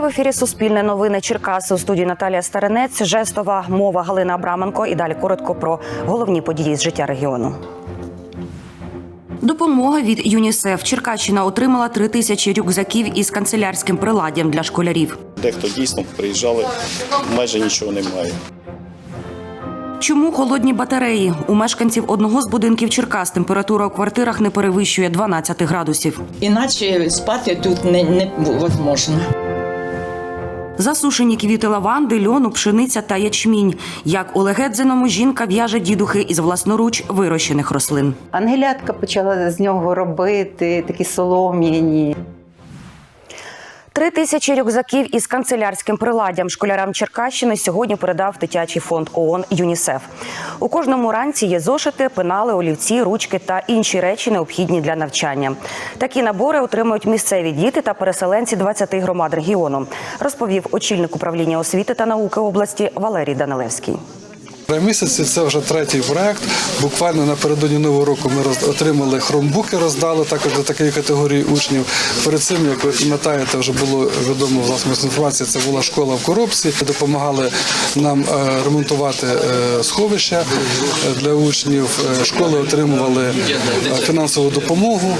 Вітаю в ефірі Суспільне новини Черкаси у студії Наталія Старенець, жестова мова Галина Абраменко. І далі коротко про головні події з життя регіону. Допомога від ЮНІСЕФ. Черкащина отримала три тисячі рюкзаків із канцелярським приладдям для школярів. Дехто дійсно приїжджали, майже нічого немає. Чому холодні батареї? У мешканців одного з будинків Черкас температура у квартирах не перевищує 12 градусів. Іначе спати тут не, невозможно. Засушені квіти лаванди, льону, пшениця та ячмінь. Як у Легедзиному жінка в'яже дідухи із власноруч вирощених рослин. Ангелятка почала з нього робити такі солом'яні. Три тисячі рюкзаків із канцелярським приладдям школярам Черкащини сьогодні передав дитячий фонд ООН ЮНІСЕФ. У кожному ранці є зошити, пенали, олівці, ручки та інші речі, необхідні для навчання. Такі набори отримують місцеві діти та переселенці 20 громад регіону, розповів очільник управління освіти та науки області Валерій Данилевський. Три місяці це вже третій проект. Буквально напередодні нового року ми отримали хромбуки, роздали також для такої категорії учнів. Перед цим, як ви пам'ятаєте, вже було відомо в засобах інформації. Це була школа в коробці. Допомагали нам е, ремонтувати е, сховища е, для учнів. Школи отримували фінансову допомогу.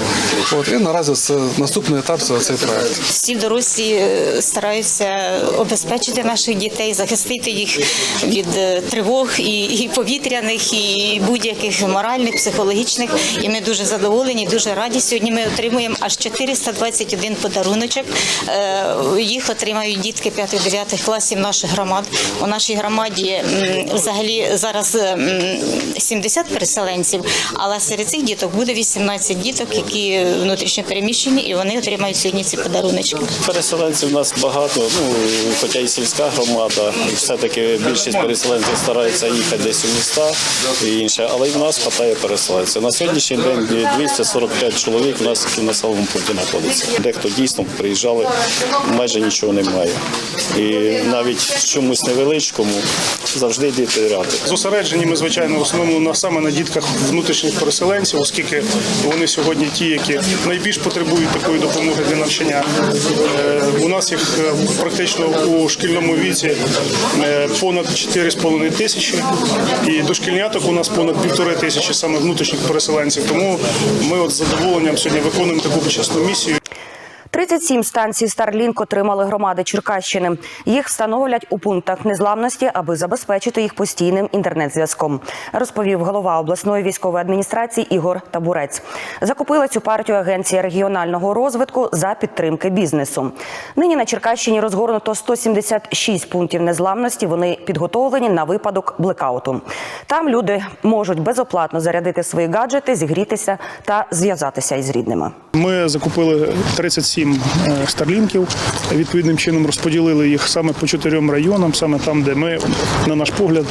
От і наразі це наступний етап це цей проект. Всі дорослі стараються обезпечити наших дітей, захистити їх від тривог і, і повітряних, і будь-яких моральних, психологічних. І ми дуже задоволені, дуже раді. Сьогодні ми отримуємо аж 421 подаруночок. Е, Їх отримають дітки 5-9 класів наших громад. У нашій громаді взагалі зараз м, 70 переселенців, але серед цих діток буде 18 діток, які внутрішньо переміщені, і вони отримають сьогодні ці подаруночки. Переселенців у нас багато, ну хоча і сільська громада, все-таки більшість переселенців стараються їхати десь у міста і інше, але й в нас хватає переселенців. На сьогоднішній день 245 чоловік у нас в населеному пункті знаходиться. Дехто дійсно приїжджали, майже нічого немає. І навіть чомусь невеличкому завжди діти ради. Зосереджені ми, звичайно, в основному на саме на дітках внутрішніх переселенців, оскільки вони сьогодні ті, які найбільш потребують такої допомоги для навчання. Е, У нас їх е, практично у шкільному віці е, понад 4,5 тисячі, і дошкільняток у нас понад півтори тисячі саме внутрішніх переселенців. Тому ми от з задоволенням сьогодні виконуємо таку почесну місію. 37 станцій Starlink отримали громади Черкащини. Їх встановлять у пунктах незламності, аби забезпечити їх постійним інтернет-зв'язком, розповів голова обласної військової адміністрації Ігор Табурець. Закупила цю партію агенція регіонального розвитку за підтримки бізнесу. Нині на Черкащині розгорнуто 176 пунктів незламності. Вони підготовлені на випадок блекауту. Там люди можуть безоплатно зарядити свої гаджети, зігрітися та зв'язатися із рідними. Ми закупили 37 е, старлінків. Відповідним чином розподілили їх саме по чотирьом районам, саме там, де ми, на наш погляд,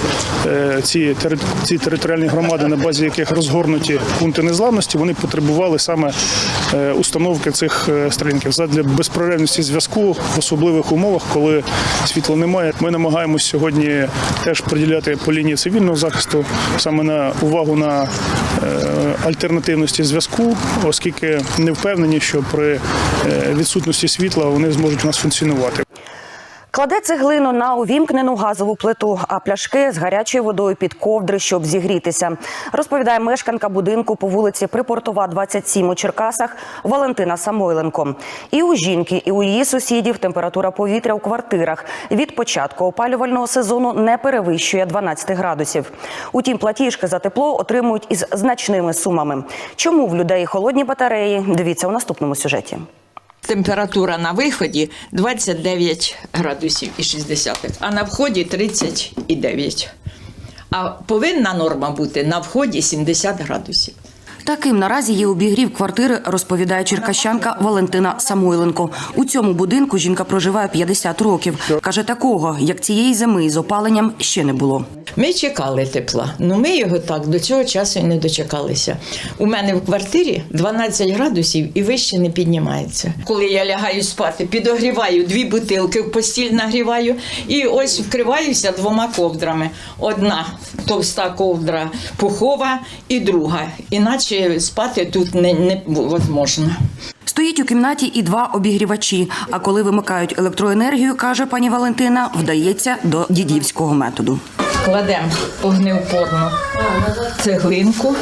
е, ці, ці територіальні громади, на базі яких розгорнуті пункти незламності, вони потребували саме е, установки цих старлінків. Задля безпроривності зв'язку в особливих умовах, коли світла немає. Ми намагаємось сьогодні теж приділяти по лінії цивільного захисту саме на увагу на альтернативності зв'язку, оскільки не впевнені, що при відсутності світла вони зможуть у нас функціонувати. Кладе цеглину на увімкнену газову плиту, а пляшки з гарячою водою під ковдри, щоб зігрітися. Розповідає мешканка будинку по вулиці Припортова, 27 у Черкасах Валентина Самойленко. І у жінки, і у її сусідів температура повітря у квартирах від початку опалювального сезону не перевищує 12 градусів. Утім, платіжки за тепло отримують із значними сумами. Чому в людей холодні батареї? Дивіться у наступному сюжеті. Температура на виході 29 градусів і 60, а на вході 39. А повинна норма бути на вході 70 градусів. Таким наразі є обігрів квартири, розповідає черкащанка Валентина Самойленко. У цьому будинку жінка проживає 50 років. Каже, такого, як цієї зими з опаленням, ще не було. Ми чекали тепла, але ми його так до цього часу не дочекалися. У мене в квартирі 12 градусів і вище не піднімається. Коли я лягаю спати, підогріваю дві бутилки, постіль нагріваю і ось вкриваюся двома ковдрами. Одна товста ковдра пухова і друга. Іначе спати тут не, невозможно. Стоїть у кімнаті і два обігрівачі. А коли вимикають електроенергію, каже пані Валентина, вдається до дідівського методу. Кладемо огнеупорну цеглинку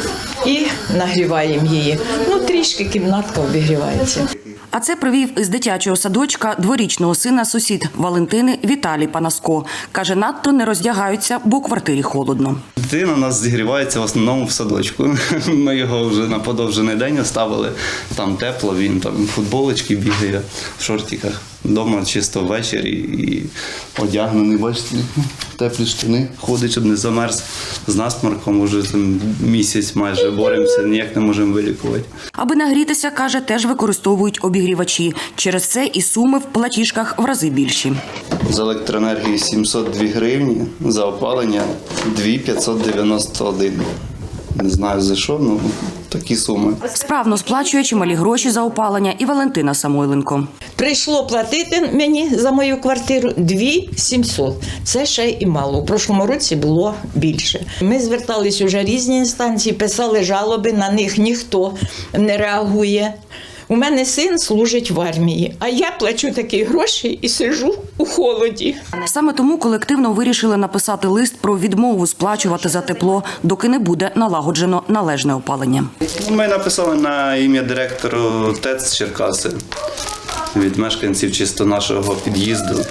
і нагріваємо її. Ну, трішки кімнатка обігрівається. А це привів із дитячого садочка дворічного сина сусід Валентини Віталій Панаско. Каже, надто не роздягаються, бо у квартирі холодно. Дитина у нас зігрівається в основному в садочку. Ми його вже на подовжений день оставили. Там тепло, він там футболочки бігає, в шортиках. Дома чисто ввечері і одягнений, бачите, теплі штани, ходить, щоб не замерз з насморком. Уже там місяць майже боремося, ніяк не можемо вилікувати. Аби нагрітися, каже, теж використовують обігрівачі. Через це і суми в платіжках в рази більші. За електроенергію 702 гривні, за опалення 2591. Не знаю за що, ну такі суми. Справно сплачує чималі гроші за опалення і Валентина Самойленко. Прийшло платити мені за мою квартиру 2700. Це ще і мало. У прошлому році було більше. Ми звертались уже різні інстанції, писали жалоби, на них ніхто не реагує. У мене син служить в армії, а я плачу такі гроші і сижу у холоді. Саме тому колективно вирішили написати лист про відмову сплачувати за тепло, доки не буде налагоджено належне опалення. Ми написали на ім'я директору ТЕЦ Черкаси від мешканців чисто нашого під'їзду.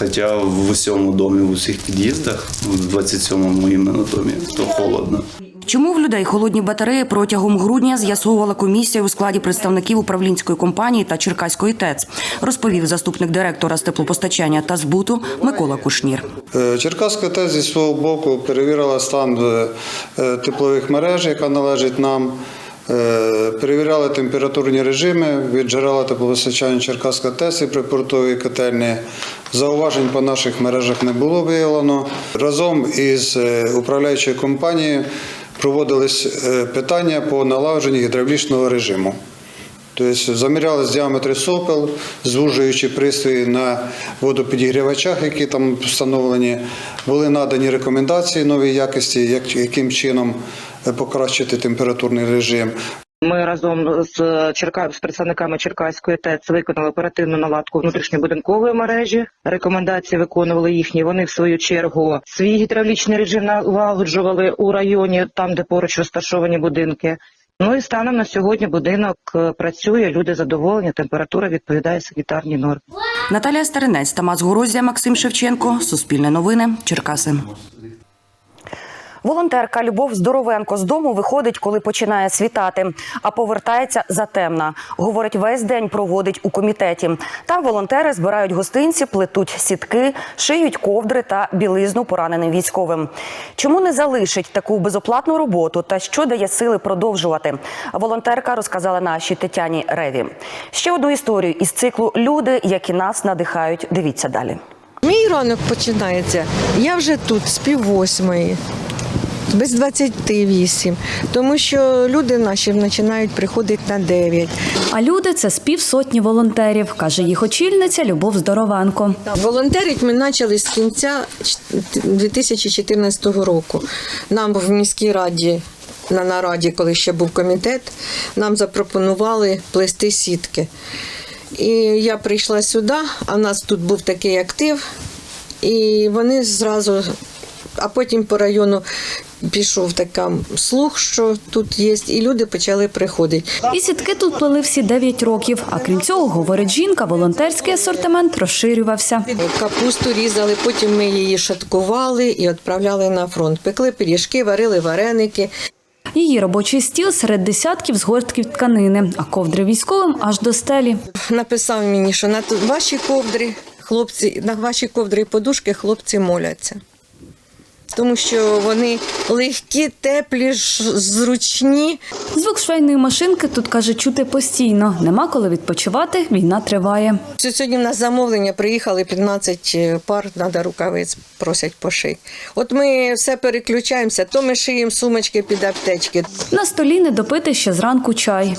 Хоча в усьому домі, в усіх під'їздах, в 27-му іменно домі, то холодно. Чому в людей холодні батареї протягом грудня з'ясовувала комісія у складі представників управлінської компанії та Черкаської ТЕЦ, розповів заступник директора з теплопостачання та збуту Микола Кушнір. Е, Черкаська ТЕС зі свого боку перевірила стан е, е, теплових мереж, яка належить нам. Е, Перевіряли температурні режими від джерела теплопостачання Черкаська ТЕС і припортової котельні. Зауважень по наших мережах не було виявлено. Разом із е, управляючою компанією проводились е, питання по налагодженню гідравлічного режиму. Тобто заміряли з діаметри сопел, звужуючи пристрої на водопідігрівачах, які там встановлені, були надані рекомендації нової якості, як, яким чином е, покращити температурний режим. Ми разом з Черка... з представниками Черкаської ТЕЦ виконали оперативну наладку внутрішньобудинкової мережі. Рекомендації виконували їхні. Вони в свою чергу свій гідравлічний режим налагоджували у районі, там де поруч розташовані будинки. Ну і станом на сьогодні будинок е, працює. Люди задоволені. Температура відповідає санітарній нормі. Наталія Старинець, Тамас Горозія, Максим Шевченко. Суспільне новини. Черкаси. Волонтерка Любов Здоровенко з дому виходить, коли починає світати, а повертається затемна. Говорить, весь день проводить у комітеті. Там волонтери збирають гостинці, плетуть сітки, шиють ковдри та білизну пораненим військовим. Чому не залишить таку безоплатну роботу та що дає сили продовжувати? Волонтерка розказала нашій Тетяні Реві. Ще одну історію із циклу Люди, які нас надихають. Дивіться далі. Мій ранок починається. Я вже тут з пів восьмої. Без 28, тому що люди наші починають приходити на 9. А люди це з півсотні волонтерів, каже їх очільниця Любов Здоровенко. Волонтерить ми почали з кінця 2014 року. Нам в міській раді, на нараді, коли ще був комітет, нам запропонували плести сітки. І я прийшла сюди, а в нас тут був такий актив, і вони зразу, а потім по району пішов така слух, що тут є, і люди почали приходити. І сітки тут плели всі 9 років. А крім цього, говорить жінка, волонтерський асортимент розширювався. Капусту різали, потім ми її шаткували і відправляли на фронт. Пекли пиріжки, варили вареники. Її робочий стіл серед десятків згортків тканини, а ковдри військовим аж до стелі. Написав мені, що на ваші ковдри, хлопці, на ваші ковдри і подушки хлопці моляться. Тому що вони легкі, теплі, зручні. Звук швейної машинки тут каже чути постійно. Нема коли відпочивати. Війна триває. Сьогодні в нас замовлення приїхали 15 пар, треба рукавиць, просять пошити. От ми все переключаємося, то ми шиємо сумочки під аптечки. На столі не допити ще зранку чай.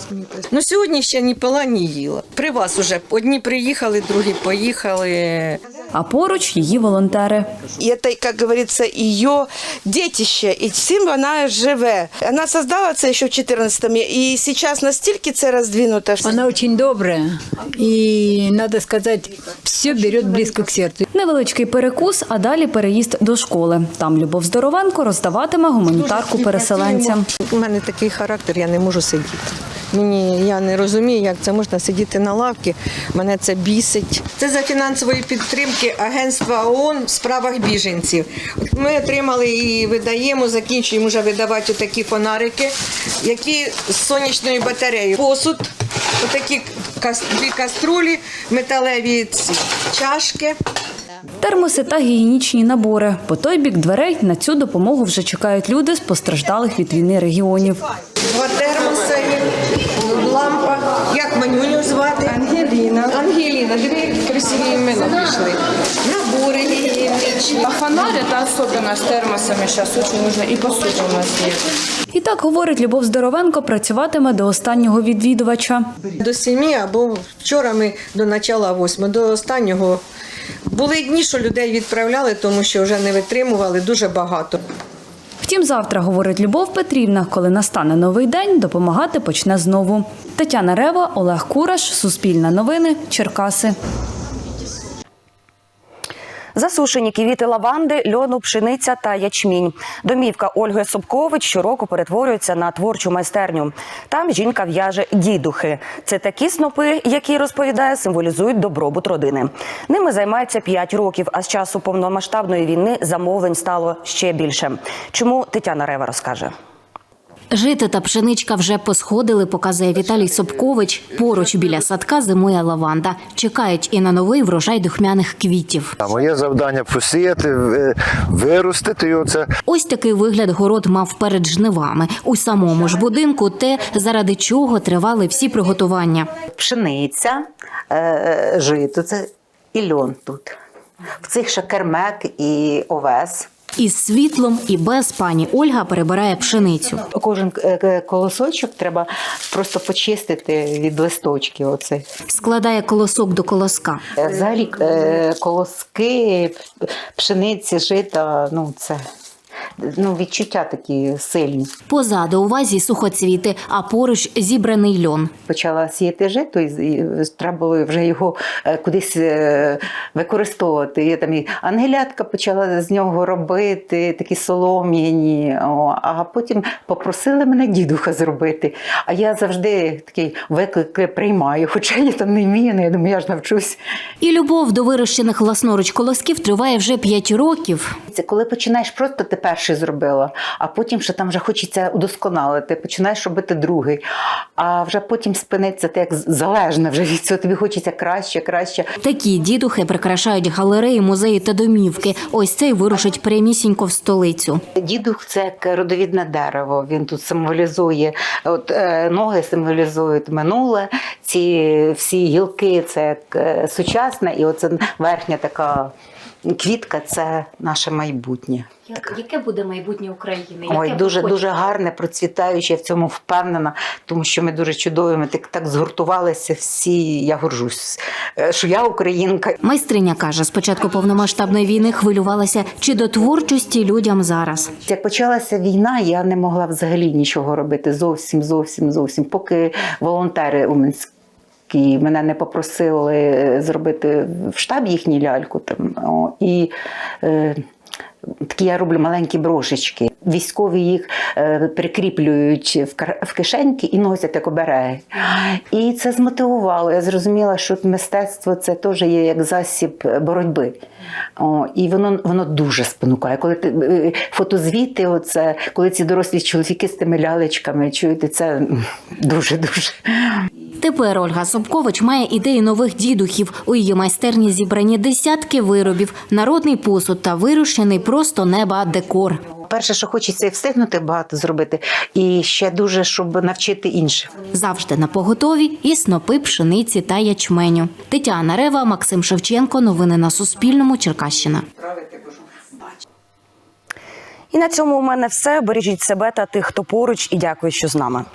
Ну сьогодні ще ні пила, ні їла. При вас уже одні приїхали, другі поїхали. А поруч її волонтери. И это, как говорится, ее детище, і цим вона живе. Вона создала це ще в 14-му, і зараз настільки це роздвинуто. що- Она очень добрая и, надо сказать, все берет близко к сердцу. Невеличкий перекус, а далі переїзд до школи. Там Любов Здоровенко роздаватиме гуманітарку переселенцям. У мене такий характер, я не можу сидіти. Мені я не розумію, як це можна сидіти на лавці. Мене це бісить. Це за фінансової підтримки Агентства ООН в справах біженців. Ми отримали і видаємо, закінчуємо вже видавати такі фонарики, які з сонячною батареєю. Посуд, отакі дві каструлі, металеві ці чашки. Термоси та гігієнічні набори. По той бік дверей на цю допомогу вже чекають люди з постраждалих від війни регіонів. Два термоси, лампа. Як манюню звати? Ангеліна. Ангеліна, дві красиві імена пішли. Набори гігієнічні. А фонарь это особенно с термосами сейчас очень нужно. И посуда у нас есть. І так говорить Любов Здоровенко, працюватиме до останнього відвідувача. До сімі або вчора ми до начала восьми, до останнього. Були дні, що людей відправляли, тому що вже не витримували дуже багато. Втім, завтра, говорить Любов Петрівна, коли настане новий день, допомагати почне знову. Тетяна Рева, Олег Кураш, Суспільне новини, Черкаси. Засушені квіти лаванди, льону, пшениця та ячмінь. Домівка Ольги Собкович щороку перетворюється на творчу майстерню. Там жінка в'яже дідухи. Це такі снопи, які розповідає, символізують добробут родини. Ними займається 5 років, а з часу повномасштабної війни замовлень стало ще більше. Чому Тетяна Рева розкаже? Жити та пшеничка вже посходили, показує Віталій Собкович. Поруч біля садка зимує лаванда. Чекають і на новий врожай духмяних квітів. А моє завдання посіяти, виростити його. Це Ось такий вигляд город мав перед жнивами. У самому ж будинку те, заради чого тривали всі приготування. Пшениця, е, жито, це і льон тут. В цих ще кермек і овес. Із світлом і без пані Ольга перебирає пшеницю. Кожен е, колосочок треба просто почистити від листочків. Оце Складає колосок до колоска. Е, Взагалі е, колоски, пшениці, жита, ну це ну, відчуття такі сильні. Позаду у вазі сухоцвіти, а поруч зібраний льон. Почала сіяти жито, і, треба було вже його е, кудись е, використовувати. Я там і ангелятка почала з нього робити, такі солом'яні. А потім попросили мене дідуха зробити. А я завжди такий виклик приймаю, хоча я там не вмію, але я думаю, я ж навчусь. І любов до вирощених власноруч колосків триває вже 5 років. Це коли починаєш просто ти перший зробила, а потім ще там вже хочеться удосконалити, починаєш робити другий. А вже потім спиниться ти як залежна вже від цього. Тобі хочеться краще, краще. Такі дідухи прикрашають галереї, музеї та домівки. Ось цей вирушить прямісінько в столицю. Дідух це як родовідне дерево. Він тут символізує от е, ноги символізують минуле. Ці всі гілки це як е, сучасне, і оце верхня така квітка це наше майбутнє. Яке буде майбутнє України? Ой, дуже дуже гарне, процвітаюче, я в цьому впевнена, тому що ми дуже чудові, ми так, так згуртувалися всі. Я горжусь, е, що я українка. Майстриня каже, спочатку повномасштабної війни хвилювалася, чи до творчості людям зараз. Як почалася війна, я не могла взагалі нічого робити зовсім, зовсім, зовсім. Поки волонтери у Минській мене не попросили зробити в штаб їхню ляльку. Там, о, і е, такі я роблю маленькі брошечки. Військові їх е, прикріплюють в, в кишеньки і носять як обереги. І це змотивувало. Я зрозуміла, що мистецтво це теж є як засіб боротьби. О, і воно, воно дуже спонукає. Коли ти е, фотозвіти, оце, коли ці дорослі чоловіки з тими лялечками, чуєте, це дуже дуже. Тепер Ольга Собкович має ідеї нових дідухів. У її майстерні зібрані десятки виробів, народний посуд та вирощений просто неба декор. Перше, що хочеться і встигнути багато зробити, і ще дуже, щоб навчити інших. Завжди на поготові і снопи пшениці та ячменю. Тетяна Рева, Максим Шевченко. Новини на Суспільному. Черкащина. І на цьому у мене все. Бережіть себе та тих, хто поруч, і дякую, що з нами.